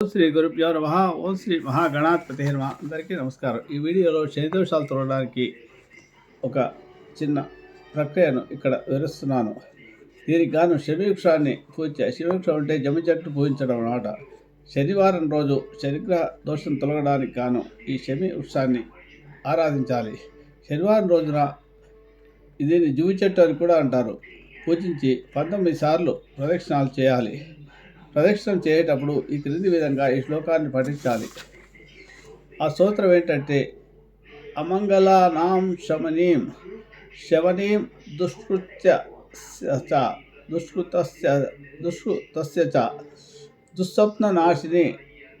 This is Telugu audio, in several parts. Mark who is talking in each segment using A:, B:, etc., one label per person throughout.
A: శ్రీ గురుభ్యో నమ. ఓం శ్రీ మహాగణాధిపతి నమ అందరికీ నమస్కారం. ఈ వీడియోలో శని దోషాలు తొలగడానికి ఒక చిన్న ప్రక్రియను ఇక్కడ వివరిస్తున్నాను. దీనికి గాను శనివృక్షాన్ని పూజ శనివృక్షం అంటే జమి చెట్టు పూజించడం అన్నమాట. శనివారం రోజు శనిగ్రహ దోషం తొలగడానికి గాను ఈ శమి వృక్షాన్ని ఆరాధించాలి. శనివారం రోజున దీన్ని జువి చెట్టు అని కూడా అంటారు. పూజించి పంతొమ్మిది సార్లు ప్రదక్షిణాలు చేయాలి. ప్రదక్షిణం చేసేటప్పుడు ఈ క్రింది విధంగా ఈ శ్లోకాన్ని పఠించాలి. ఆ స్తోత్రం ఏంటంటే అమంగళానాం శమనీం శవనీం దుష్కృత్య చ దుష్కృతస్య దుష్కృతస్య చ దుస్వప్ననాశిని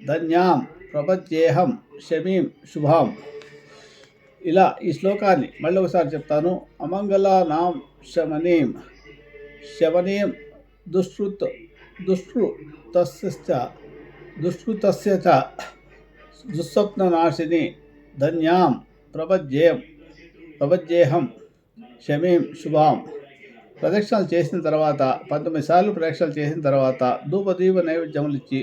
A: ధన్యాం ప్రపంచేహం శమీం శుభాం. ఇలా ఈ శ్లోకాన్ని మళ్ళీ ఒకసారి చెప్తాను. అమంగళానాం శమనీం శవనీం దుష్కృత్ దుష్కృతస్య దుష్కృతస్య చ దుస్వప్ననాశిని ధన్యాం ప్రపజ్యేం ప్రపజ్యేహం శమీం శుభాం ప్రదక్షిణలు చేసిన తర్వాత పంతొమ్మిది సార్లు ప్రదక్షిణలు చేసిన తర్వాత ధూపదీప నైవేద్యములు ఇచ్చి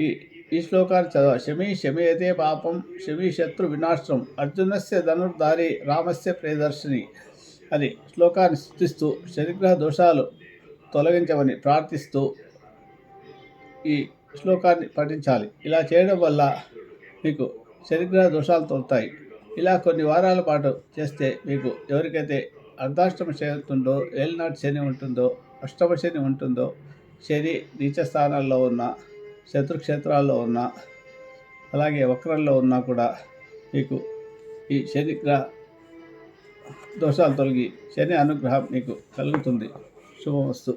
A: ఈ ఈ శ్లోకాన్ని చదవ. శమీ శమీయతే పాపం శమీ శత్రు వినాశనం అర్జునస్య ధనుర్ధారి రామస్య ప్రియదర్శిని అని శ్లోకాన్ని స్థుతిస్తూ శనిగ్రహ దోషాలు తొలగించమని ప్రార్థిస్తూ ఈ శ్లోకాన్ని పఠించాలి. ఇలా చేయడం వల్ల మీకు శనిగ్రహ దోషాలు తొలుతాయి. ఇలా కొన్ని వారాల పాటు చేస్తే మీకు ఎవరికైతే అర్ధాష్టమ శని ఉంటుందో ఏలినాటి శని ఉంటుందో అష్టమ శని ఉంటుందో శని నీచ స్థానాల్లో ఉన్న శత్రుక్షేత్రాల్లో ఉన్న అలాగే వక్రంలో ఉన్నా కూడా మీకు ఈ శనిగ్రహ దోషాలు తొలగి శని అనుగ్రహం మీకు కలుగుతుంది. శుభమస్తు.